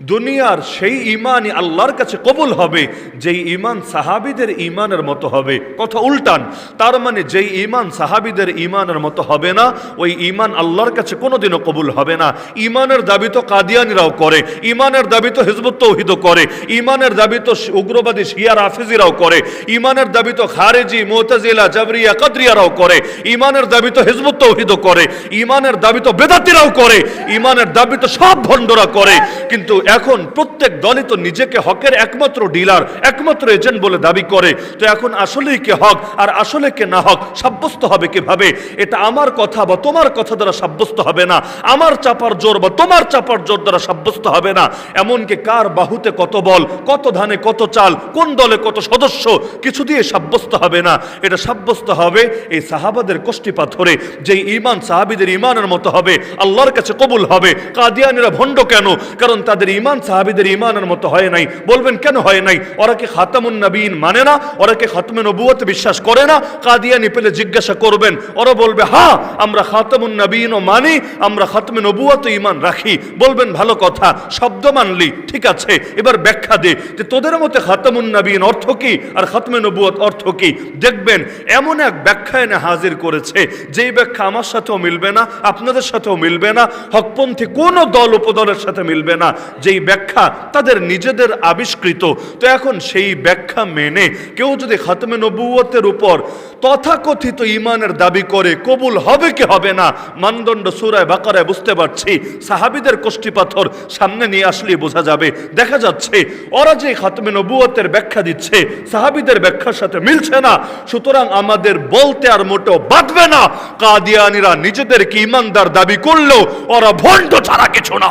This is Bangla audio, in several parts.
দুনিয়ার সেই ইমানই আল্লাহর কাছে কবুল হবে, যেই ইমান সাহাবিদের ইমানের মতো হবে। কথা উল্টান, তার মানে যেই ইমান সাহাবিদের ইমানের মতো হবে না, ওই ইমান আল্লাহর কাছে কোনোদিনও কবুল হবে না। ইমানের দাবি তো কাদিয়ানিরাও করে, ইমানের দাবি তো হিজবুত তৌহিদও করে, ইমানের দাবি তো উগ্রবাদী শিয়া রাফিজিরাও করে, ইমানের দাবি তো খারেজি, মোতাজিলা, জাবরিয়া, কাদরিয়ারাও করে, ইমানের দাবি তো হিজবুত তৌহিদও করে, ইমানের দাবি তো বেদাতিরাও করে, ইমানের দাবি তো সব ভণ্ডরা করে। কিন্তু এখন প্রত্যেক দলই তো নিজেকে হকের একমাত্র ডিলার, একমাত্র এজেন্ট বলে দাবি করে। তো এখন আসলেই কে হক আর আসলে কে না হক সাব্যস্ত হবে কীভাবে? এটা আমার কথা বা তোমার কথা দ্বারা সাব্যস্ত হবে না। আমার চাপার জোর বা তোমার চাপার জোর দ্বারা সাব্যস্ত হবে না। এমনকি কার বাহুতে কত বল, কত ধানে কত চাল, কোন দলে কত সদস্য, কিছু দিয়ে সাব্যস্ত হবে না। এটা সাব্যস্ত হবে এই সাহাবাদের কষ্টি পাথরে যে ইমান সাহাবিদের ইমানের মতো হবে, আল্লাহর কাছে কবুল হবে। কাদিয়ানিরা ভণ্ড কেন? কারণ তাদের ইমান সাহাবিদের ইমানের মতো হয় নাই। বলবেন, কেন হয় নাই? ওরা কি খাতামুন নবীন মানে না? ওরা কি খাতমে নবুয়তে বিশ্বাস করে না? কাদিয়ানি পেলে জিজ্ঞাসা করবেন। ওরা বলবে হ্যাঁ আমরা খাতামুন নবীন ও মানি, আমরা খাতমে নবুয়তে ইমান রাখি। বলবেন, ভালো কথা, শব্দ মানলি, ঠিক আছে, এবার ব্যাখ্যা দে যে তোদের মতে খাতামুন নবীন অর্থ কি আর খাতমে নবুয়ত অর্থ কি? দেখবেন, এমন এক ব্যাখ্যা এনে হাজির করেছে, যেই ব্যাখ্যা আমার সাথেও মিলবে না, আপনাদের সাথেও মিলবে না, হকপন্থী কোনো দল উপদলের সাথে মিলবে না যেই ব্যাখ্যা তাদের নিজেদের আবিষ্কৃত, তো এখন সেই ব্যাখ্যা মেনে কেউ যদি খাতমে নবুয়তের উপর তথাকথিত ইমানের দাবি করে, কবুল হবে কি হবে না, মানদণ্ড সুরায় বাকারায় বুঝতে পারছি, সাহাবিদের কষ্টি পাথর সামনে নিয়ে আসলেই বোঝা যাবে। দেখা যাচ্ছে, ওরা যে খাতমে নবুয়তের ব্যাখ্যা দিচ্ছে, সাহাবিদের ব্যাখ্যার সাথে মিলছে না, সুতরাং আমাদের বলতে আর মোটেও বাঁধবে না। কাদিয়ানিরা নিজেদেরকে ইমানদার দাবি করলেও ওরা ভণ্ড ছাড়া কিছু না।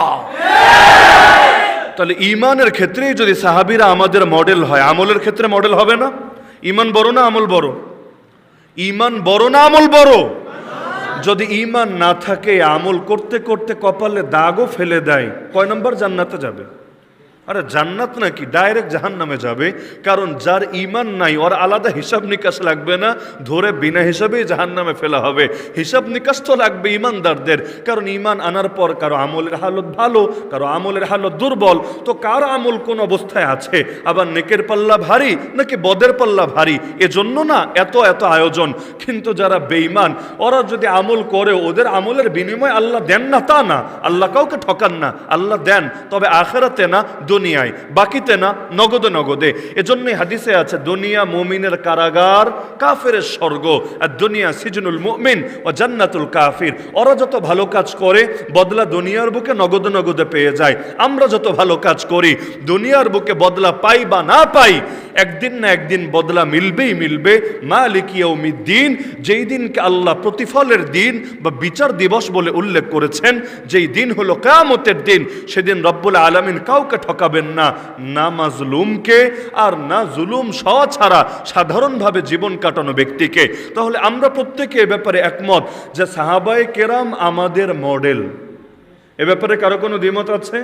তাহলে ইমানের ক্ষেত্রেই যদি সাহাবিরা আমাদের মডেল হয়, আমলের ক্ষেত্রে মডেল হবে না? ইমান বড় না আমল বড়? ইমান বড় না আমল বড়? যদি ইমান না থাকে, আমল করতে করতে কপালে দাগও ফেলে দেয়, কয় নম্বর জান্নাতে যাবে? আরে জান্নাত নাকি ডাইরেক্ট জাহান নামে যাবে? কারণ যার ইমান নাই, ওর আলাদা হিসাব নিকাশ লাগবে না, ধরে বিনা হিসাবেই জাহান নামে ফেলা হবে। হিসাব নিকাশ তো লাগবে ইমানদারদের কারণ ইমান আনার পর কারও আমলের হালত ভালো, কারও আমলের হালত দুর্বল। তো কার আমল কোন অবস্থায় আছে? আবার নেকের পাল্লা ভারী নাকি বদের পাল্লা ভারী? এজন্য না, এত এত আয়োজন। কিন্তু যারা বেঈমান, ওরা যদি আমল করে, ওদের আমলের বিনিময় আল্লাহ দেন না তা না। আল্লাহ কাউকে ঠকান না, আল্লাহ দেন। তবে আখেরাতে না দুনিয়ায়। বাকিতে না, নগদে নগদে। এজন্যই হাদিসে আছে, দুনিয়া মুমিনের কারাগার কাফের স্বর্গ। আর দুনিয়া সিজনুল মুমিন ও জান্নাতুল কাফির। ওরা যত ভালো কাজ করে, বদলা দুনিয়ার বুকে নগদে নগদে পেয়ে যায়। আমরা যত ভালো কাজ করি, দুনিয়ার বুকে বদলা পাই বা না পাই একদিন না একদিন বদলা মিলবেই মিলবে। মালিক দিন যেই দিনকে আল্লাহ প্রতিফলের দিন বা বিচার দিবস বলে উল্লেখ করেছেন, যেই দিন হলো কেয়ামতের দিন, সেদিন রব্বুল আলমিন কাউকে ঠকাবেন না না মাজলুমকে আর না জুলুম সওয়া ছাড়া সাধারণভাবে জীবন কাটানো ব্যক্তিকে। তাহলে আমরা প্রত্যেকে এ ব্যাপারে একমত যে সাহাবায়ে কেরাম আমাদের মডেল। এ ব্যাপারে কারও কোনো দ্বিমত আছে?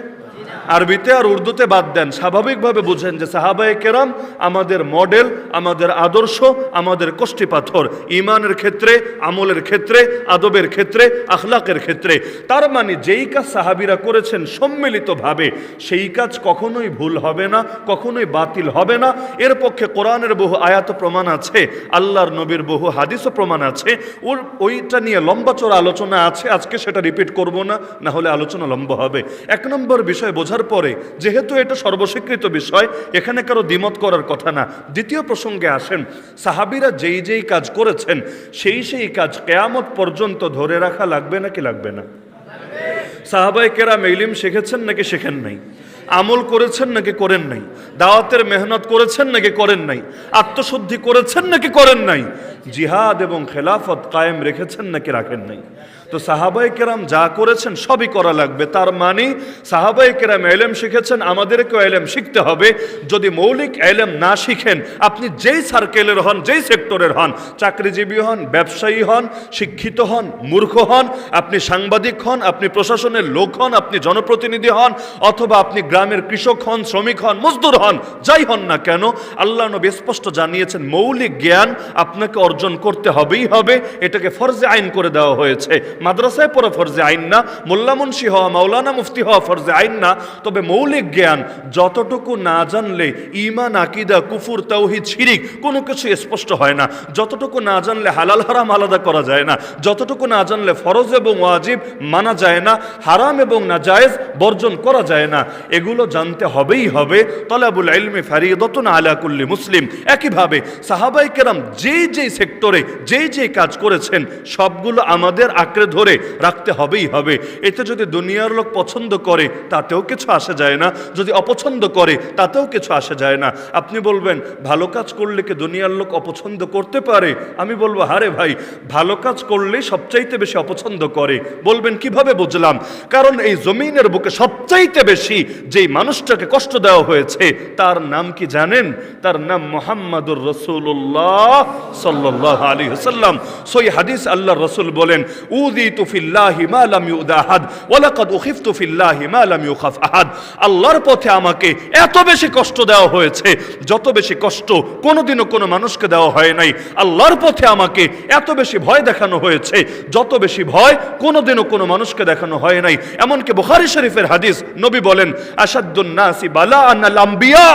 আরবিতে আর উর্দুতে বাদ দেন। স্বাভাবিকভাবে বুঝেন যে সাহাবায়ে কেরাম আমাদের মডেল, আমাদের আদর্শ, আমাদের কষ্টি পাথর। ইমানের ক্ষেত্রে, আমলের ক্ষেত্রে, আদবের ক্ষেত্রে, আখলাকের ক্ষেত্রে। তার মানে যেই কাজ সাহাবিরা করেছেন সম্মিলিতভাবে, সেই কাজ কখনোই ভুল হবে না, কখনোই বাতিল হবে না। এর পক্ষে কোরআনের বহু আয়াত প্রমাণ আছে, আল্লাহর নবীর বহু হাদিসও প্রমাণ আছে। ওর, ওইটা নিয়ে লম্বা চড়া আলোচনা আছে, আজকে সেটা রিপিট করব না না হলে আলোচনা লম্বা হবে। এক নম্বর বিষয় বোঝার পরে, যেহেতু এটা সর্বস্বীকৃত বিষয়, এখানে কারও দ্বিমত করার কথা না। দ্বিতীয় প্রসঙ্গে আসেন, সাহাবিরা যেই যেই কাজ করেছেন, সেই সেই কাজ কেয়ামত পর্যন্ত ধরে রাখা লাগবে নাকি লাগবে না? সাহাবাই কেরাম ইলিম শিখেছেন নাকি শেখেন নাই? আমল করেছেন নাকি করেন নাই? দাওয়াতের মেহনত করেছেন নাকি করেন নাই? আত্মশুদ্ধি করেছেন নাকি করেন নাই? জিহাদ এবং খেলাফত কায়েম রেখেছেন নাকি রাখেন নাই? তো সাহাবাই কেরাম যা করেছেন সবই করা লাগবে। তার মানে সাহাবাই কেরাম এলেম শিখেছেন, আমাদেরকেও এলেম শিখতে হবে। যদি মৌলিক এলেম না শিখেন, আপনি যেই সার্কেলের হন, যেই সেক্টরের হন, চাকরিজীবী হন, ব্যবসায়ী হন, শিক্ষিত হন, মূর্খ হন, আপনি সাংবাদিক হন, আপনি প্রশাসনের লোক হন, আপনি জনপ্রতিনিধি হন, অথবা আপনি গ্রামের কৃষক হন, শ্রমিক হন, মজদুর হন, যাই হন না কেন, আল্লাহ নবী স্পষ্ট জানিয়েছেন, মৌলিক জ্ঞান আপনাকে অর্জন করতে হবেই হবে, এটাকে ফরজে আইন করে দেওয়া হয়েছে। মাদ্রাসায় পড়া ফরজে আইন না, মোল্লা মুন্সি হওয়া, মাওলানা মুফতি হওয়া ফরজে আইন না, তবে মৌলিক জ্ঞান যতটুকু না জানলে ইমান আকিদা, কুফুর, তাওহিদ, শিরিক কোনো কিছু স্পষ্ট হয় না। যতটুকু না জানলে হালাল, হারাম আলাদা করা যায় না। যতটুকু না জানলে ফরজ এবং ওয়াজিব মানা যায় না, হারাম এবং নাজায়েজ বর্জন করা যায় না। এগুলো জানতে হবেই হবে। তলাবুল ইলমি ফারিদতুন আলা কুল্লি মুসলিম। একইভাবে সাহাবাই কেরাম যেই যেই সেক্টরে যেই যেই কাজ করেছেন, সবগুলো আমাদের আঁকড়ে ধরে রাখতে হবেই হবে। এতে যদি দুনিয়ার লোক পছন্দ করে, তাতেও কিছু আসে যায় না। যদি অপছন্দ করে, তাতেও কিছু আসে যায় না। আপনি বলবেন, ভালো কাজ করলে কি দুনিয়ার লোক অপছন্দ করতে পারে? আমি বলব, হারে ভাই, ভালো কাজ করলে সবচাইতে বেশি অপছন্দ করে। বলবেন, কীভাবে বুঝলাম? কারণ এই জমিনের বুকে সবচাইতে বেশি যেই মানুষটাকে কষ্ট দেওয়া হয়েছে, তার নাম কি জানেন? তার নাম মোহাম্মদুর রসুল্লাহ সাল্লাহ আলী হাসাল্লাম সই হাদিস আল্লাহ রসুল বলেন উদি তুফিল্লাহি মা লাম ইউদা আহাদ, ওয়ালাকাদ উখিফতু ফিল্লাহি মা লাম ইউখাফ আহাদ। আল্লাহর পথে আমাকে এত বেশি কষ্ট দেওয়া হয়েছে, যত বেশি কষ্ট কোনোদিনও কোনো মানুষকে দেওয়া হয় নাই। আল্লাহর পথে আমাকে এত বেশি ভয় দেখানো হয়েছে, যত বেশি ভয় কোনোদিনও কোনো মানুষকে দেখানো হয় নাই। এমনকি বুখারী শরীফের হাদিস নবী বলেন আসাদুন নাসি বালা আন্নাল আম্বিয়া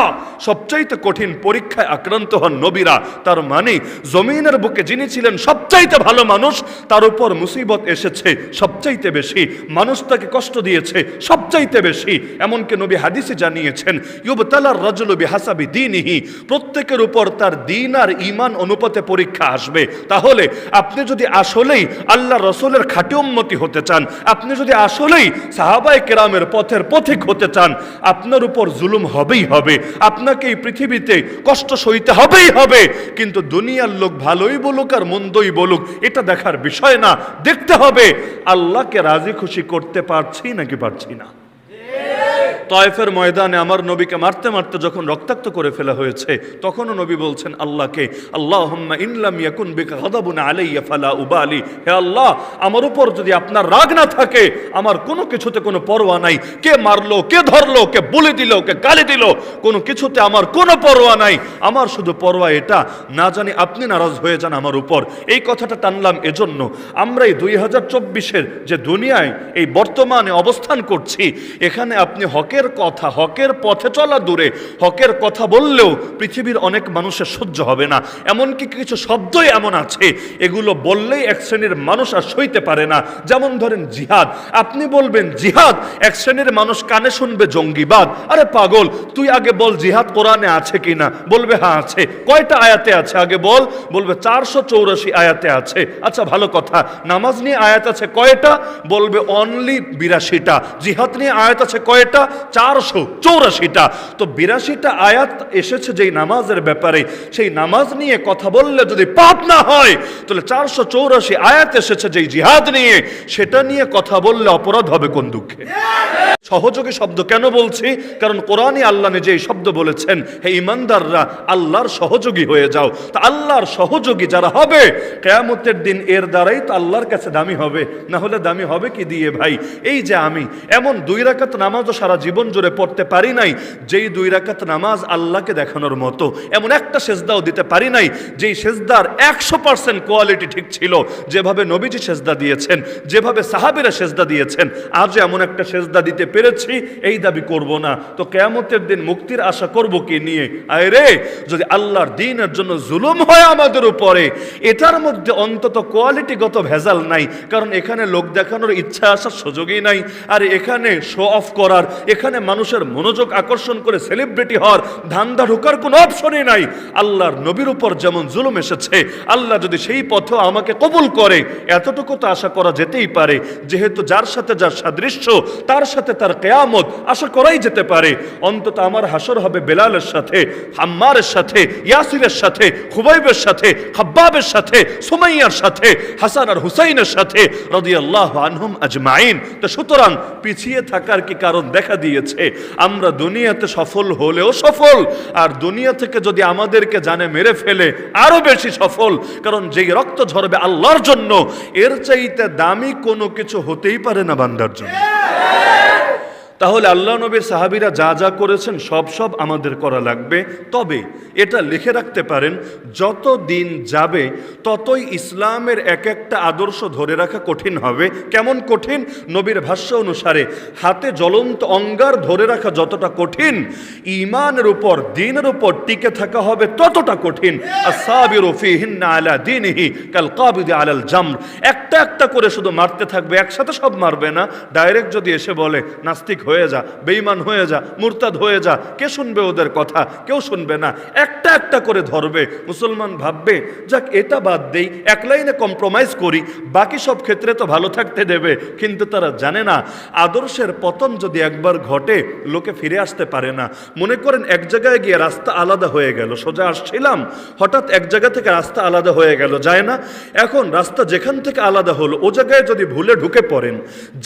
সবচাইতে কঠিন পরীক্ষায় আক্রান্ত হন নবীরা। তার মানে জমিনের বুকে যিনি ছিলেন সবচাইতে ভালো মানুষ, তার উপর মুসিবত এসেছে, সবচাইতে বেশি। মানুষ তাকে কষ্ট দিয়েছে, সবচাইতে বেশি। এমনকি নবী হাদিসে জানিয়েছেন, ইউবতালার রাজুল বিহাসাবি দিনহি প্রত্যেকের উপর তার দিন আর ইমান অনুপাতে পরীক্ষা আসবে। তাহলে আপনি যদি আসলেই আল্লাহ রসুলের খাঁটি উন্মতি হতে চান, আপনি যদি আসলেই সাহাবাই কেরামের পথের পথিক হতে চান, আপনার উপর জুলুম হবেই হবে। আপনাকে এই পৃথিবীতে কষ্ট সইতে হবেই হবে। কিন্তু দুনিয়ার লোক ভালোই বলুক আর মন্দই বলুক, এটা দেখার বিষয় না। দেখতে হবে। আল্লাহকে রাজি খুশি করতে পারছি নাকি পারছি না? তয়েফের ময়দানে আমার নবীকে মারতে মারতে যখন রক্তাক্ত করে ফেলা হয়েছে, তখনও নবী বলছেন, আল্লাহকে আল্লাহ ইনলাম ইয়াকুন বিকা গাদাবুন আলাইয়া ফালা উবালি। হে আল্লাহ, আমার উপর যদি আপনার রাগ না থাকে, আমার কোনো কিছুতে কোনো পরোয়া নাই। কে মারলো, কে ধরলো, কে বলে দিল, কে গালি দিল, কোনো কিছুতে আমার কোনো পরোয়া নাই। আমার শুধু পরোয়া এটা, না জানি আপনি নারাজ হয়ে যান আমার উপর। এই কথাটা টানলাম এজন্য। আমরা এই দুই হাজার চব্বিশের যে দুনিয়ায় এই বর্তমানে অবস্থান করছি, এখানে আপনি হকের কথা, হকের পথে চলা দূরে। হকের কথা বললেও পৃথিবীর অনেক মানুষের সহ্য হবে না। এমনকি কিছু শব্দই এমন আছে, এগুলো বললেই এক শ্রেণির মানুষ আর সইতে পারে না। যেমন ধরেন জিহাদ। আপনি বলবেন, জিহাদ, এক শ্রেণির মানুষ কানে শুনবে জঙ্গিবাদ। আরে পাগল, তুই আগে বল জিহাদ কোরআনে আছে কিনা? বলবে হ্যাঁ আছে। কয়টা আয়াতে আছে? আগে বল। বলবে, চারশো চৌরাশি আয়াতে আছে। আচ্ছা ভালো কথা। নামাজ নিয়ে আয়াত আছে কয়টা? বলবে, অনলি বিরাশিটা। জিহাদ নিয়ে আয়াত আছে কয়টা? চারশো চৌরাশিটা। তো বিরাশিটা আয়াত এসেছে যেই নামাজের ব্যাপারে, সেই নামাজ নিয়ে কথা বললে যদি পাপ না হয়, তাহলে চারশো চৌরাশি আয়াত এসেছে যেই জিহাদ নিয়ে, সেটা নিয়ে কথা বললে অপরাধ হবে কোন দুঃখে? সহযোগী শব্দ কেন বলছি? কারণ কোরআনই আল্লাহ নিজে এই শব্দ বলেছেন, হে ইমানদাররা, আল্লাহর সহযোগী হয়ে যাও। তা আল্লাহর সহযোগী যারা হবে, কেয়ামতের দিন এর দ্বারাই তো আল্লাহর কাছে দামি হবে, না হলে দামি হবে কি দিয়ে ভাই? এই যে আমি, এমন দুই রাকাত নামাজও সারা জীবন জুড়ে পড়তে পারি নাই, যেই দুই রাকাত নামাজ আল্লাহকে দেখানোর মতো। এমন একটা সেজদাও দিতে পারি নাই, যেই সেজদার একশো পার্সেন্ট কোয়ালিটি ঠিক ছিল। যেভাবে নবীজি সেজদা দিয়েছেন, যেভাবে সাহাবিরা সেজদা দিয়েছেন আজ এমন একটা সেজদা দিতে পেরেছি, এই দাবি করব না। তো কেয়ামতের দিন মুক্তির আশা করব কি নিয়ে? আয় রে, যদি আল্লাহর দিনের জন্য জুলুম হয় আমাদের উপরে, এটার মধ্যে অন্তত কোয়ালিটিগত ভেজাল নাই, কারণ এখানে লোক দেখানোর ইচ্ছা আসার সুযোগই নাই, আর এখানে শো অফ করার এখানে মানুষের মনোযোগ আকর্ষণ করে সেলিব্রিটি হওয়ার ধান্দা ঢোকার কোনো অপশনই নাই। আল্লাহর নবীর উপর যেমন জুলুম এসেছে, আল্লাহ যদি সেই পথেও আমাকে কবুল করে, এতটুকু তো আশা করা যেতেই পারে। যেহেতু যার সাথে যার সাদৃশ্য, তার সাথে তার কেয়ামত আশা করাই যেতে পারে। অন্তত আমার হাসর হবে বেলালের সাথে, হাম্মারের সাথে, ইয়াসিরের সাথে, খুবাইবের সাথে, খাব্বাবের সাথে, সুমাইয়ার সাথে, হাসান আর হুসাইনের সাথে, রদিয়াল্লাহ আনহুম আজমাইন। তো সুতরাং পিছিয়ে থাকার কি কারণ দেখা দিয়েছে আমরা দুনিয়াতে সফল হলেও সফল, আর দুনিয়া থেকে যদি আমাদেরকে জানে মেরে ফেলে, আরও বেশি সফল। কারণ যেই রক্ত ঝরবে আল্লাহর জন্য, এর চাইতে দামি কোনো কিছু হতেই পারে না বান্দার জন্য। তাহলে আল্লাহ নবীর সাহাবিরা যা যা করেছেন, সব সব আমাদের করা লাগবে। তবে এটা লিখে রাখতে পারেন, যত দিন যাবে, ততই ইসলামের এক একটা আদর্শ ধরে রাখা কঠিন হবে। কেমন কঠিন? নবীর ভাষ্য অনুসারে, হাতে জ্বলন্ত অঙ্গার ধরে রাখা যতটা কঠিন ইমানের উপর, দিনের উপর টিকে থাকা হবে ততটা কঠিন। আলা কাল আলাল জামর। একটা একটা করে শুধু মারতে থাকবে, একসাথে সব মারবে না। ডাইরেক্ট যদি এসে বলে, নাস্তিক হয়ে যা, বেঈমান হয়ে যা, মুরতাদ হয়ে যা। কে শুনবে ওদের কথা? কেউ শুনবে না। একটা একটা করে ধরবে। মুসলমান ভাববে, যাক, এটা বাদ দেই, এক লাইনে কম্প্রোমাইজ করি, বাকি সব ক্ষেত্রে তো ভালো থাকতে দেবে। কিন্তু তারা জানে না, আদর্শের পতন যদি একবার ঘটে, লোকে ফিরে আসতে পারে না। মনে করেন এক জায়গায় গিয়ে রাস্তা আলাদা হয়ে গেল, সোজা আসছিলাম, হঠাৎ এক জায়গা থেকে রাস্তা আলাদা হয়ে গেল, যায় না? এখন রাস্তা যেখান থেকে আলাদা হলো, ও জায়গায় যদি ভুলে ঢুকে পড়েন,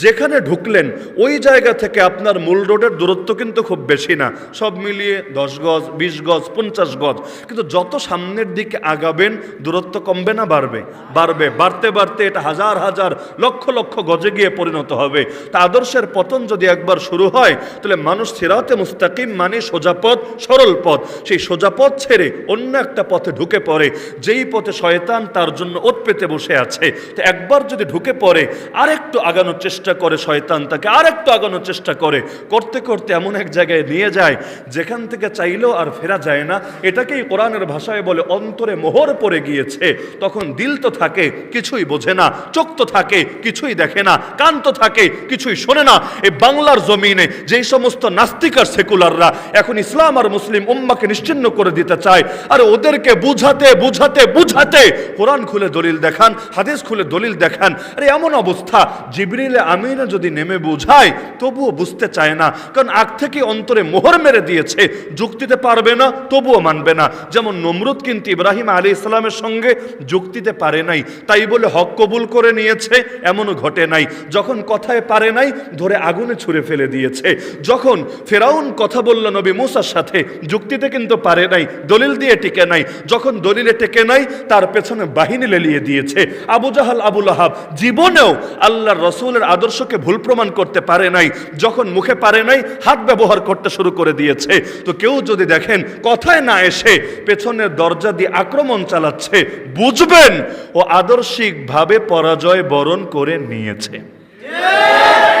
যেখানে ঢুকলেন, ওই জায়গা থেকে আপনার মূল রোডের দূরত্ব কিন্তু খুব বেশি না। সব মিলিয়ে দশ গজ, বিশ গজ, পঞ্চাশ গজ। কিন্তু যত সামনের দিকে আগাবেন, দূরত্ব কমবে না, বাড়বে। বাড়বে, বাড়তে বাড়তে এটা হাজার হাজার, লক্ষ লক্ষ গজে গিয়ে পরিণত হবে। তা আদর্শের পতন যদি একবার শুরু হয়, তাহলে মানুষ সিরাতে মুস্তাকিম মানে সোজা পথ, সরল পথ। সেই সোজা পথ ছেড়ে অন্য একটা পথে ঢুকে পড়ে। যেই পথে শয়তান তার জন্য ওত পেতে বসে আছে। তো একবার যদি ঢুকে পড়ে, আরেকটু আগানোর চেষ্টা করে শয়তান তাকে, আরেকটু আগানোর চেষ্টা করে করতে করতে এমন এক জায়গায় নিয়ে যায়, যেখান থেকে চাইলেও আর ফেরা যায় না। এটাকেই কোরআনের ভাষায় বলে অন্তরে মোহর পড়ে গিয়েছে। তখন দিল তো থাকে, কিছুই বোঝে না, চোখ তো থাকে, কিছুই দেখে না, কান তো থাকে, কিছুই শোনে না। এই বাংলার জমিনে যেই সমস্ত নাস্তিক আর সেকুলাররা এখন ইসলাম আর মুসলিম উম্মাকে নিশ্চিন্ন করে দিতে চায়, আর ওদেরকে বুঝাতে বুঝাতে বুঝাতে কোরআন খুলে দলিল দেখান, হাদিস খুলে দলিল দেখান, আরে এমন অবস্থা, জিবরিলে আমিনা যদি নেমে বুঝায়, তবুও বুঝতে চায় না, কারণ আগ থেকে অন্তরে মোহর মেরে দিয়েছে, যুক্তিতে পারবে না, তবুও মানবে না। যেমন নমরুদ কিন্তু ইব্রাহিম আলী ইসলামের সঙ্গে যুক্তিতে পারে নাই, তাই বলে হক কবুল করে নিয়েছে, এমনও ঘটে নাই। যখন কথায় পারে নাই, ধরে আগুনে ছুঁড়ে ফেলে দিয়েছে। যখন ফেরাউন কথা বলল নবী মুসার সাথে, যুক্তিতে কিন্তু পারে নাই, দলিল দিয়ে টিকে নাই। যখন দলিলে টেকে নাই, তার পেছনে বাহিনী লেলিয়ে দিয়েছে। আবু জাহাল আবুল আহাব জীবনেও আল্লাহ রসুলের আদর্শকে ভুল প্রমাণ করতে পারে নাই। যখন মুখে পারে নাই হাত ব্যবহার করতে শুরু করে দিয়েছে। তো কেউ যদি দেখেন কথায় না এসে পেছনের দরজা দিয়ে আক্রমণ চালাচ্ছে বুঝবেন ও আদর্শিকভাবে পরাজয় বরণ করে নিয়েছে।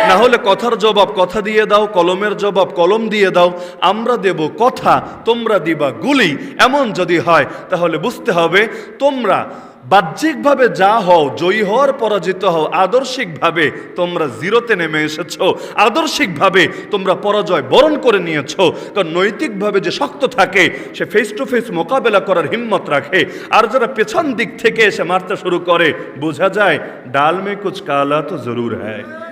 না হলে কথার জবাব কথা দিয়ে দাও কলমের জবাব কলম দিয়ে দাও আমরা দেব কথা তোমরা দিবা গুলি এমন যদি হয় তাহলে বুঝতে হবে তোমরা বাহ্যিকভাবে যা হও, জয়ী হওয়ার পরাজিত হও, আদর্শিকভাবে তোমরা জিরোতে নেমে এসেছ, আদর্শিকভাবে তোমরা পরাজয় বরণ করে নিয়েছ, কারণ নৈতিকভাবে যে শক্ত থাকে, সে ফেস টু ফেস মোকাবেলা করার হিম্মত রাখে, আর যারা পেছন দিক থেকে এসে মারতে শুরু করে, বোঝা যায় ডাল মে কুচ কালা তো জরুর হ্যায়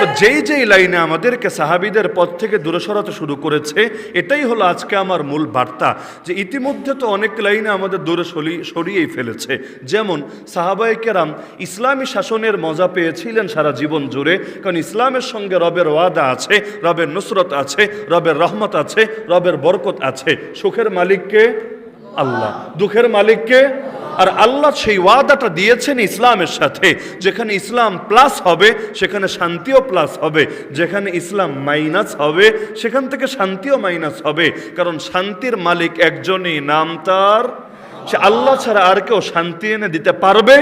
তো যেই যেই লাইনে আমাদেরকে সাহাবিদের পথ থেকে দূরে সরাতে শুরু করেছে, এটাই হলো আজকে আমার মূল বার্তা, যে ইতিমধ্যে তো অনেক লাইনে আমাদের দূরে সরি- সরিয়েই ফেলেছে। যেমন সাহাবাই কেরাম ইসলামী শাসনের মজা পেয়েছিলেন সারা জীবন জুড়ে, কারণ ইসলামের সঙ্গে রবের ওয়াদা আছে, রবের নুসরত আছে, রবের রহমত আছে, রবের বরকত আছে। সুখের মালিককে আল্লাহ। দুঃখের মালিককে আর আল্লাহ সেই ওয়াদাটা দিয়েছেন ইসলামের সাথে, যেখানে ইসলাম প্লাস হবে, সেখানে শান্তিও প্লাস হবে, যেখানে ইসলাম মাইনাস হবে, সেখান থেকে শান্তিও মাইনাস হবে, কারণ শান্তির মালিক একজনই, নাম তার সে আল্লাহ ছাড়া আর কেউ শান্তি এনে দিতে পারবে?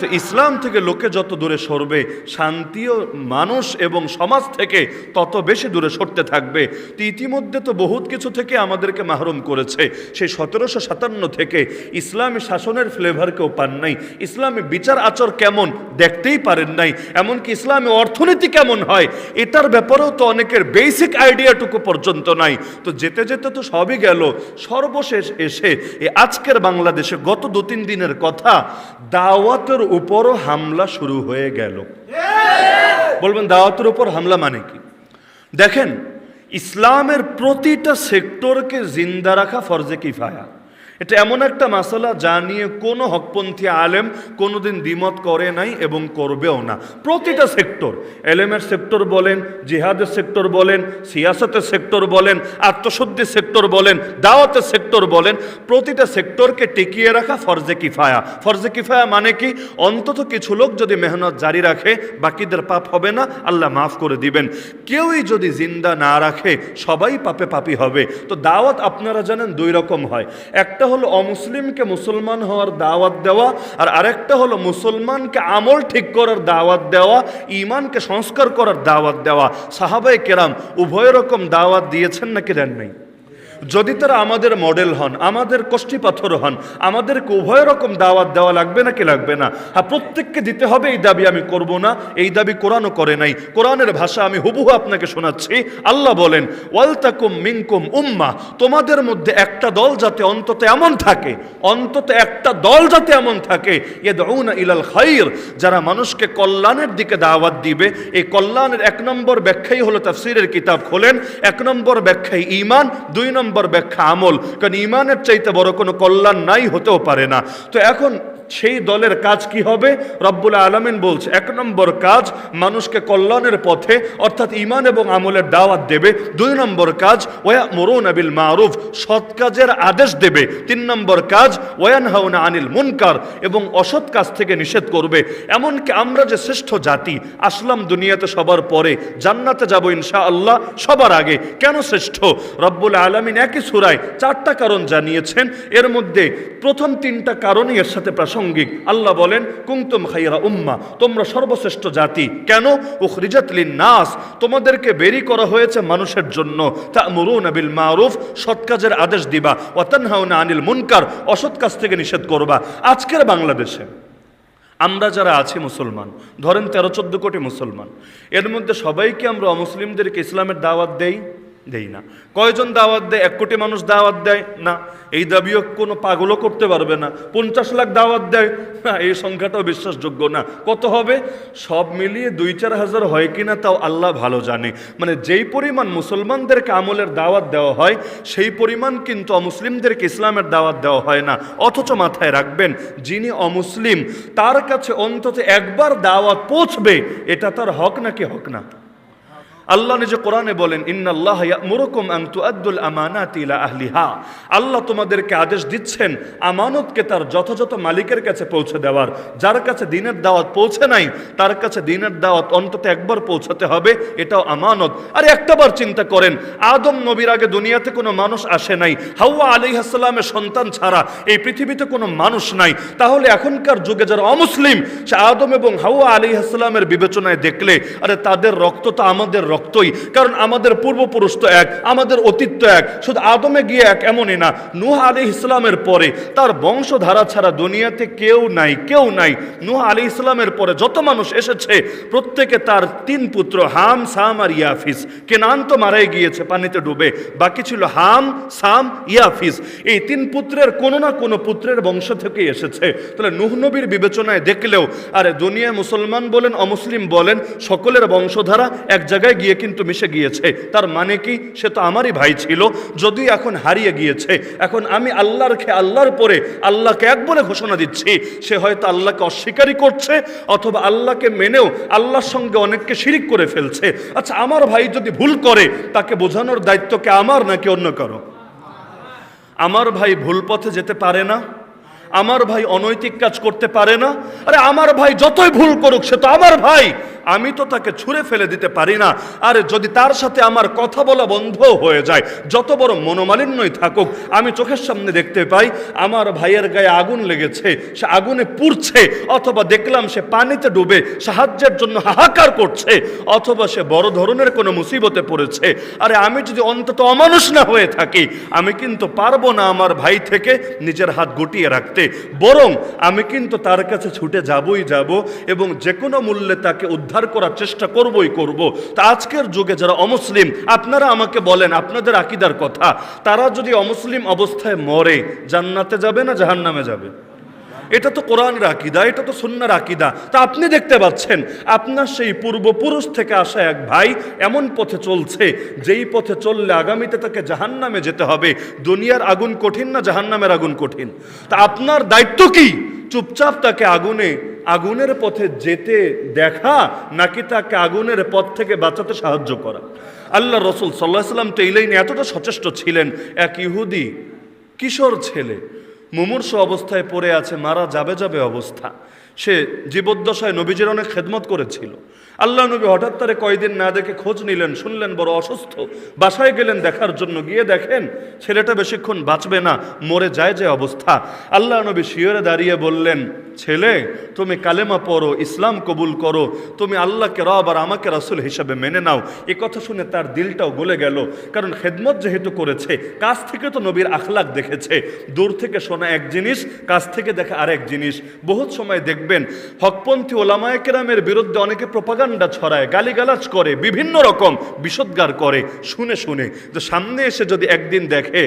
তো ইসলাম থেকে লোকে যত দূরে সরবে, শান্তিও মানুষ এবং সমাজ থেকে তত বেশি দূরে সরতে থাকবে। তো ইতিমধ্যে তো বহুত কিছু থেকে আমাদেরকে মাহরুম করেছে। সেই সতেরোশো সাতান্ন থেকে ইসলামী শাসনের ফ্লেভার কেউ পান নাই। ইসলামী বিচার আচর কেমন দেখতেই পারেন নাই। এমনকি ইসলামী অর্থনীতি কেমন হয়, এটার ব্যাপারেও তো অনেকের বেসিক আইডিয়াটুকু পর্যন্ত নাই। তো যেতে যেতে তো সবই গেল। সর্বশেষ এসে এই আজকের বাংলাদেশে গত দু তিন দিনের কথা, দাওয়াতের উপরও হামলা শুরু হয়ে গেল। বলবেন, দাওয়াতের উপর হামলা মানে কি? দেখেন, ইসলামের প্রতিটা সেক্টরকে জিন্দা রাখা ফরজে কিফায়া। এটা এমন একটা মাসালা যা নিয়ে কোনো হকপন্থী আলেম কোনোদিন দ্বিমত করে নাই এবং করবেও না। প্রতিটা সেক্টর, এলেমের সেক্টর বলেন, জিহাদের সেক্টর বলেন, সিয়াসতের সেক্টর বলেন, আত্মশুদ্ধির সেক্টর বলেন, দাওয়াতের সেক্টর বলেন, প্রতিটা সেক্টরকে টিকিয়ে রাখা ফরজে কিফায়া। ফরজে কিফায়া মানে কি? অন্তত কিছু লোক যদি মেহনত জারি রাখে, বাকিদের পাপ হবে না, আল্লাহ মাফ করে দিবেন। কেউই যদি জিন্দা না রাখে, সবাই পাপে পাপি হবে। তো দাওয়াত আপনারা জানেন দুই রকম হয়। একটা হলো অমুসলিমকে মুসলমান হওয়ার দাওয়াত দেওয়া, আর আরেকটা হলো মুসলমানকে আমল ঠিক করার দাওয়াত দেওয়া ইমানকে সংস্কার করার দাওয়াত দেওয়া। সাহাবাই কেরাম উভয় রকম দাওয়াত দিয়েছেন নাকি দেন নাই? যদি তারা আমাদের মডেল হন, আমাদের কষ্টি পাথর হন, আমাদেরকে উভয় রকম দাওয়াত দেওয়া লাগবে না কি লাগবে না? হ্যাঁ প্রত্যেককে দিতে হবে, এই দাবি আমি করব না, এই দাবি কোরআনও করে নাই। কোরআনের ভাষা আমি হুবহু আপনাকে শোনাচ্ছি। আল্লাহ বলেন ওয়ালতাকুম মিনকুম উম্মা তোমাদের মধ্যে একটা দল যাতে অন্তত এমন থাকে, অন্তত একটা দল যাতে এমন থাকে, ইয়েদউনা ইলাল খাইর, যারা মানুষকে কল্যাণের দিকে দাওয়াত দিবে। এই কল্যাণের এক নম্বর ব্যাখ্যাই হলো তাফসীরের কিতাব খোলেন। এক নম্বর ব্যাখ্যাই ঈমান, দুই নম্বর ব্যাখ্যা আমল। কারণ ইমানের চাইতে বড় কোনো কল্যাণ নাই হতেও পারে না। তো এখন সেই দলের কাজ কি হবে? রব্বুল আলমিন বলছে, এক নম্বর কাজ মানুষকে কল্যাণের পথে, অর্থাৎ ইমান এবং আমলের দাওয়াত দেবে। দুই নম্বর কাজ ওয়া মরুন আবিল মারুফ, সৎ কাজের আদেশ দেবে। তিন নম্বর কাজ ওয়ান হাউনা আনিল মুনকার, এবং অসৎ কাজ থেকে নিষেধ করবে। এমনকি আমরা যে শ্রেষ্ঠ জাতি, আসলাম দুনিয়াতে সবার পরে, জান্নাতে যাব ইনশা আল্লাহ সবার আগে। কেন শ্রেষ্ঠ? রব্বুল আলমিন একই সুরায় চারটা কারণ জানিয়েছেন। এর মধ্যে প্রথম তিনটা কারণই এর সাথে প্রাসঙ্গিক। আল্লাহ বলেন কুংতুম খাইরা উম্মা, তোমরা সর্বশ্রেষ্ঠ জাতি। কেন? উখরিজাত নাস তোমাদেরকে বেরি করা হয়েছে মানুষের জন্য। তা মরুন বিল মারুফ, সৎ কাজের আদেশ দিবা। ওয়াতানহাউনা আনিল মুনকার, অসৎ কাজ থেকে নিষেধ করবা। আজকের বাংলাদেশে আমরা যারা আছি মুসলমান, ধরেন তেরো চোদ্দ কোটি মুসলমান, এর মধ্যে সবাইকে আমরা অমুসলিমদেরকে ইসলামের দাওয়াত দেই? দেই না। কয়জন দাওয়াত দেয়? এক কোটি মানুষ দাওয়াত দেয়? না। এই দাবিও কোনো পাগলও করতে পারবে না। পঞ্চাশ লাখ দাওয়াত দেয়? না, এই সংখ্যাটাও বিশ্বাসযোগ্য না। কত হবে? সব মিলিয়ে দুই চার হাজার হয় কিনা তাও আল্লাহ ভালো জানে। মানে যেই পরিমাণ মুসলমানদেরকে আমলের দাওয়াত দেওয়া হয়, সেই পরিমাণ কিন্তু অমুসলিমদেরকে ইসলামের দাওয়াত দেওয়া হয় না। অথচ মাথায় রাখবেন, যিনি অমুসলিম, তার কাছে অন্তত একবার দাওয়াত পৌঁছবে, এটা তার হক নাকি হক না? আল্লাহ নিজে কোরআনে বলেন, ইন্নাল্লাহ মুরকুম আমানাতি ইলা আহলিহা। আল্লাহ তোমাদেরকে আদেশ দিচ্ছেন, আমানতকে তার যথাযথ মালিকের কাছে পৌঁছে দেওয়ার। যার কাছে দিনের দাওয়াত পৌঁছে নাই, তার কাছে দিনের দাওয়াত অন্তত একবার পৌঁছাতে হবে, এটাও আমানত। আর একটাবার চিন্তা করেন, আদম নবীর আগে দুনিয়াতে কোনো মানুষ আসে নাই হাউয়া হাওয়া আলাইহাসাল্লামের সন্তান ছাড়া এই পৃথিবীতে কোনো মানুষ নাই। তাহলে এখনকার যুগে যারা অমুসলিম, সে আদম এবং হাওয়া আলাইহাসাল্লামের বিবেচনায় দেখলে, আরে তাদের রক্ত তো আমাদের রক্তই। কারণ আমাদের পূর্বপুরুষ তো এক, আমাদের অতীত এক, শুধু আদমে গিয়ে এক এমনই না, নুহ আলী ইসলামের পরে, তার বংশধারা ছাড়া দুনিয়াতে কেউ নাই কেউ নাই। নুহ আলী ইসলামের পরে যত মানুষ এসেছে, প্রত্যেকে তার তিন পুত্র হাম, সাম আর ইয়াফিস। কেনান তো মারাই গিয়েছে, পানিতে ডুবে। বাকি ছিল হাম, সাম, ইয়াফিস। এই তিন পুত্রের কোনো না কোনো পুত্রের বংশ থেকে এসেছে। তাহলে নুহ নবীর বিবেচনায় দেখলেও, আরে দুনিয়ায় মুসলমান বলেন, অমুসলিম বলেন, সকলের বংশধারা এক জায়গায় গিয়ে কিন্তু মিশে গিয়েছে। তার মানে কি? সে তো আমারই ভাই ছিল। যদিও এখন হারিয়ে গিয়েছে, এখন আমি আল্লাহর খে আল্লাহর পরে আল্লাহকে এক বলে ঘোষণা দিচ্ছি, সে হয়তো আল্লাহকে অস্বীকারই করছে অথবা আল্লাহকে মেনেও আল্লাহর সঙ্গে অনেককে শিরিক করে ফেলছে। আচ্ছা আমার ভাই যদি ভুল করে, তাকে বোঝানোর দায়িত্বকে আমার নাকি অন্য কারও? আমার ভাই ভুল পথে যেতে পারে না। আমার ভাই অনৈতিক কাজ করতে পারে না। আরে, আমার ভাই যতই ভুল করুক, সে তো আমার ভাই। আমি তো তাকে ছুঁড়ে ফেলে দিতে পারি না। আরে, যদি তার সাথে আমার কথা বলা বন্ধ হয়ে যায়, যত বড় মনোমালিন্যই থাকুক, আমি চোখের সামনে দেখতে পাই, আমার ভাইয়ের গায়ে আগুন লেগেছে, সে আগুনে পুড়ছে, অথবা দেখলাম সে পানিতে ডুবে সাহায্যের জন্য হাহাকার করছে, অথবা সে বড় ধরনের কোনো মুসিবতে পড়েছে। আরে, আমি যদি অন্তত অমানুষ না হয়ে থাকি, আমি কিন্তু পারব না আমার ভাই থেকে নিজের হাত গুটিয়ে রাখতে। বরং আমি কিন্তু তার কাছে ছুটে যাবই যাব এবং যে কোনো মূল্যে তাকে উদ্ধার করার চেষ্টা করবই করব। তা আজকের যুগে যারা অমুসলিম, আপনারা আমাকে বলেন, আপনাদের আকিদার কথা। তারা যদি অমুসলিম অবস্থায় মরে, জান্নাতে যাবে না জাহান্নামে যাবে? এটা তো কোরআনের আকিদা, এটা তো সুন্নার আকিদা। তা আপনি দেখতে পাচ্ছেন, আপনার সেই পূর্বপুরুষ থেকে আসা এক ভাই এমন পথে চলছে, যেই পথে চললে আগামীতে তাকে জাহান্নামে যেতে হবে। দুনিয়ার আগুন কঠিন না জাহান্নামের আগুন কঠিন? তা আপনার দায়িত্ব কি? চুপচাপ তাকে আগুনে আগুনের পথে যেতে দেখা নাকি তাকে আগুনের পথ থেকে বাঁচাতে সাহায্য করা? আল্লাহ রসুল সাল্লাহ সাল্লাম তো এই লাইনে এতটা সচেষ্ট ছিলেন, এক ইহুদি কিশোর ছেলে, মুমূর্ষ অবস্থায় পড়ে আছে, মারা যাবে যাবে অবস্থা। সে জীবদ্দশায় নবীজির অনেক খেদমত করেছিল। আল্লাহ নবী হঠাৎ তারে কয়দিন না দেখে খোঁজ নিলেন, শুনলেন বড় অসুস্থ। বাসায় গেলেন, দেখার জন্য গিয়ে দেখেন, ছেলেটা বেশিক্ষণ বাঁচবে না, মরে যায় যে অবস্থা। আল্লাহ নবী শিয়রে দাঁড়িয়ে বললেন, ছেলে, তুমি কালেমা পড়ো, ইসলাম কবুল করো, তুমি আল্লাহকে রব আর আমাকে রাসুল হিসাবে মেনে নাও। এ কথা শুনে তার দিলটাও গলে গেল, কারণ খেদমত যেহেতু করেছে, কাছ থেকে তো নবীর আখলাক দেখেছে। দূর থেকে শোনা এক জিনিস, কাছ থেকে দেখা আরেক জিনিস। বহুত সময় দেখবেন, হকপন্থী ওলামায় কেরামের বিরুদ্ধে অনেকে প্রপাগান্ডা ছড়ায়, গালিগালাজ করে, বিভিন্ন রকম বিষোদ্গার করে, শুনে শুনে। তো সামনে এসে যদি একদিন দেখে,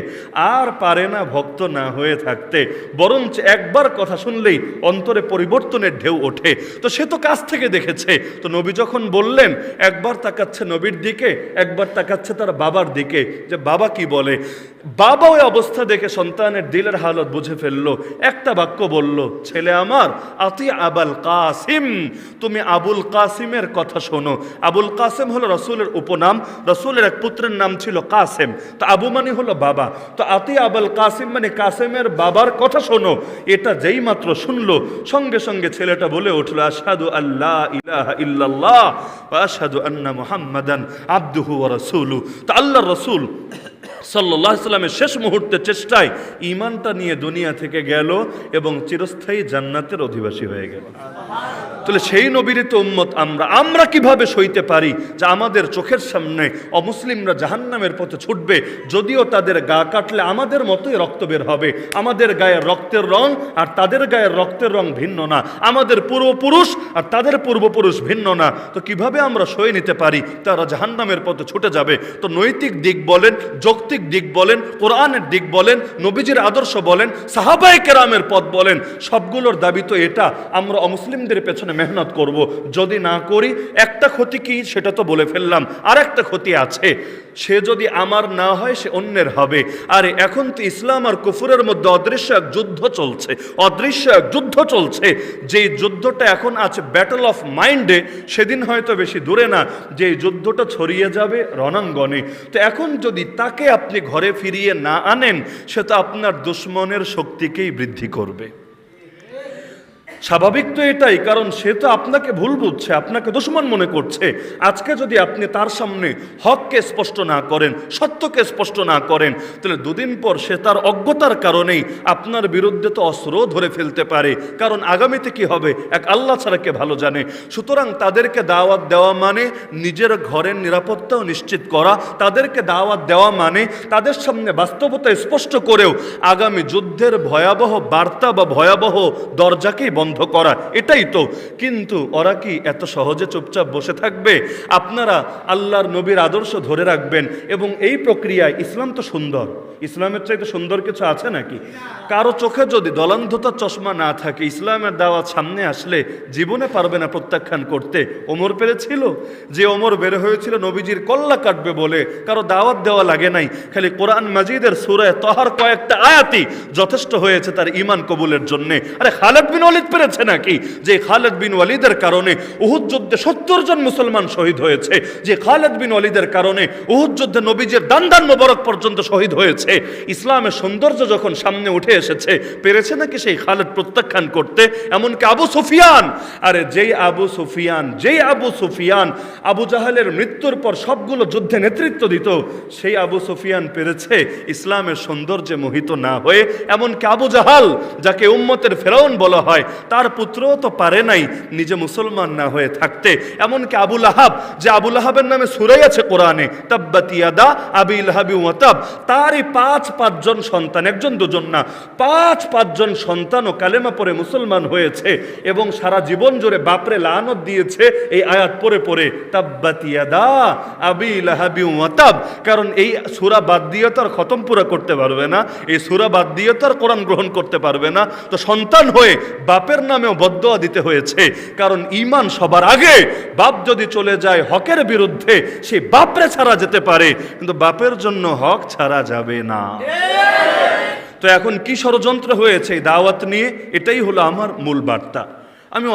আর পারে না ভক্ত না হয়ে থাকতে, বরঞ্চ একবার কথা শুনলেই অন্তরে পরিবর্তনের ঢেউ ওঠে। তো সে তো কাছ থেকে দেখেছে। তো নবী যখন বললেন, একবার তাকাচ্ছে নবীর দিকে, একবার তাকাচ্ছে তার বাবার দিকে, যে বাবা কি বলে? বাবা ওই অবস্থা দেখে সন্তানের দিলের হালত বুঝে ফেলল, একটা বাক্য বলল, ছেলে আমার, আতি আবাল কাসিম, তুমি আবুল কাসিমের কথা শোনো। আবুল কাসিম হলো রসুলের উপনাম, রসুলের এক পুত্রের নাম ছিল কাসেম। তো আবু মানে হলো বাবা। তো আতি আবাল কাসিম মানে কাসেমের বাবার কথা শোনো। এটা যেই মাত্র শুনলো, সঙ্গে সঙ্গে ছেলেটা বলে উঠল আসাদু আল্লাহ ইলাহা ইল্লাল্লাহ আশহাদু আন্না মুহাম্মাদান আবদুহু ওয়া রাসূলু তো আল্লাহর রাসূল সাল্লাহ সাল্লামের শেষ মুহূর্তের চেষ্টায় ইমানটা নিয়ে দুনিয়া থেকে গেল এবং চিরস্থায়ী জান্নাতের অধিবাসী হয়ে গেল। তাহলে সেই নবীর তো উম্মত আমরা। আমরা কীভাবে সইতে পারি যে আমাদের চোখের সামনে অমুসলিমরা জাহান্নামের পথে ছুটবে? যদিও তাদের গা কাটলে আমাদের মতোই রক্ত বের হবে। আমাদের গায়ের রক্তের রং আর তাদের গায়ের রক্তের রং ভিন্ন না। আমাদের পূর্বপুরুষ আর তাদের পূর্বপুরুষ ভিন্ন না। তো কীভাবে আমরা সয়ে নিতে পারি? তারা জাহান্নামের পথে ছুটে যাবে। তো নৈতিক দিক বলেন, যৌক্তিক দিক বলেন, কোরআনের দিক বলেন, নবীজির আদর্শ বলেন সাহাবাই কেরামের পদ বলেন, সবগুলোর দাবি তো এটা, আমরা অমুসলিমদের পেছনে মেহনত করব। যদি না করি, একটা ক্ষতি কি সেটা তো বলে ফেললাম আর একটা ক্ষতি আছে। সে যদি আমার না হয়, সে অন্যের হবে। আরে, এখন তো ইসলাম আর কুফুরের মধ্যে অদৃশ্য এক যুদ্ধ চলছে। অদৃশ্য এক যুদ্ধ চলছে। যে যুদ্ধটা এখন আছে ব্যাটল অফ মাইন্ডে সেদিন হয়তো বেশি দূরে না। যে যুদ্ধটা ছড়িয়ে যাবে রণাঙ্গনে। তো এখন যদি তাকে আপনি ঘরে ফিরিয়ে না আনেন, সে তো আপনার দুশ্মনের শক্তিকেই বৃদ্ধি করবে। স্বাভাবিক তো এটাই, কারণ সে তো আপনাকে ভুল বুঝছে, আপনাকে দুশ্মন মনে করছে। আজকে যদি আপনি তার সামনে হককে স্পষ্ট না করেন, সত্যকে স্পষ্ট না করেন, তাহলে দুদিন পর সে তার অজ্ঞতার কারণেই আপনার বিরুদ্ধে তো অস্ত্র ধরে ফেলতে পারে। কারণ আগামীতে কি হবে? এক আল্লাহ ছাড়া কে ভালো জানে? সুতরাং তাদেরকে দাওয়াত দেওয়া মানে নিজের ঘরের নিরাপত্তাও নিশ্চিত করা। তাদেরকে দাওয়াত দেওয়া মানে তাদের সামনে বাস্তবতা স্পষ্ট করেও আগামী যুদ্ধের ভয়াবহ বার্তা বা ভয়াবহ দরজাকেই বন্ধ করা, এটাই তো। কিন্তু ওরা কি এত সহজে চুপচাপ বসে থাকবে? আপনারা আল্লাহর নবীর আদর্শ ধরে রাখবেন এবং এই প্রক্রিয়ায় ইসলাম তো সুন্দর। ইসলামের চাইতে সুন্দর কিছু আছে নাকি? কারও চোখে যদি দলান্ধতার চশমা না থাকে, ইসলামের দাওয়াত সামনে আসলে জীবনে পারবে না প্রত্যাখ্যান করতে। ওমর পেরেছিল? যে ওমর বের হয়েছিল, নবীজির কল্লা কাটবে বলে। কারও দাওয়াত দেওয়া লাগে নাই। খালি কোরআন মাজিদের সুরায় তহার কয়েকটা আয়াতি যথেষ্ট হয়েছে তার ইমান কবুলের জন্য। আরে খালেদ বিন ওয়ালিদ পেরেছে নাকি? যে খালেদ বিন ওয়ালিদের কারণে উহুদ যুদ্ধে সত্তর জন মুসলমান শহীদ হয়েছে। যে খালেদ বিন ওয়ালিদের কারণে উহুদ যুদ্ধে নবীজের দান দান মোবারক পর্যন্ত শহীদ হয়েছে। ইসলামের সৌন্দর্য যখন সামনে উঠে এসেছে, পেরেছে নাকি সেই খালেদ প্রত্যাখ্যান করতে? এমনকি আবু সুফিয়ান। আরে যেই আবু সুফিয়ান, যেই আবু সুফিয়ান আবু জাহালের মৃত্যুর পর সবগুলো যুদ্ধে নেতৃত্ব দিত, সেই আবু সুফিয়ান পেরেছে ইসলামের সৌন্দর্যে মোহিত না হয়ে। এমনকি আবু জাহাল, যাকে উম্মতের ফেরাউন বলা হয়, তার পুত্রও তো পারে নাই নিজে মুসলমান না হয়ে থাকতে। এমনকি আবুল আহাব যে আবুল আহাবের নামে সুরাই আছে কোরআনে তাব্বাতিয়াদা আবিল হাবি ওয়াতাব, তারই পাঁচ পাঁচজন সন্তান, একজন দুজন না পাঁচ পাঁচজন সন্তানও কালেমা পরে মুসলমান হয়েছে এবং সারা জীবন জুড়ে বাপরে লানত দিয়েছে এই আয়াত পরে পরে তাব্বাতিয়াদা আবিল হাবি ওয়াতাব কারণ এই সুরা বাদ দিয়ে তো আর খতম পুরা করতে পারবে না, এই সুরা বাদ দিয়ে তো আর কোরআন গ্রহণ করতে পারবে না। তো সন্তান হয়ে বাপের নামেও বদোয়া দিতে হয়েছে, কারণ ইমান সবার আগে। বাপ যদি চলে যায় হকের বিরুদ্ধে, সে বাপরে ছাড়া যেতে পারে, কিন্তু বাপের জন্য হক ছাড়া যাবে না। তো এখন কি ষড়যন্ত্র হয়েছে দাওয়াত নিয়ে? এটাই হলো আমার মূল বার্তা। আমি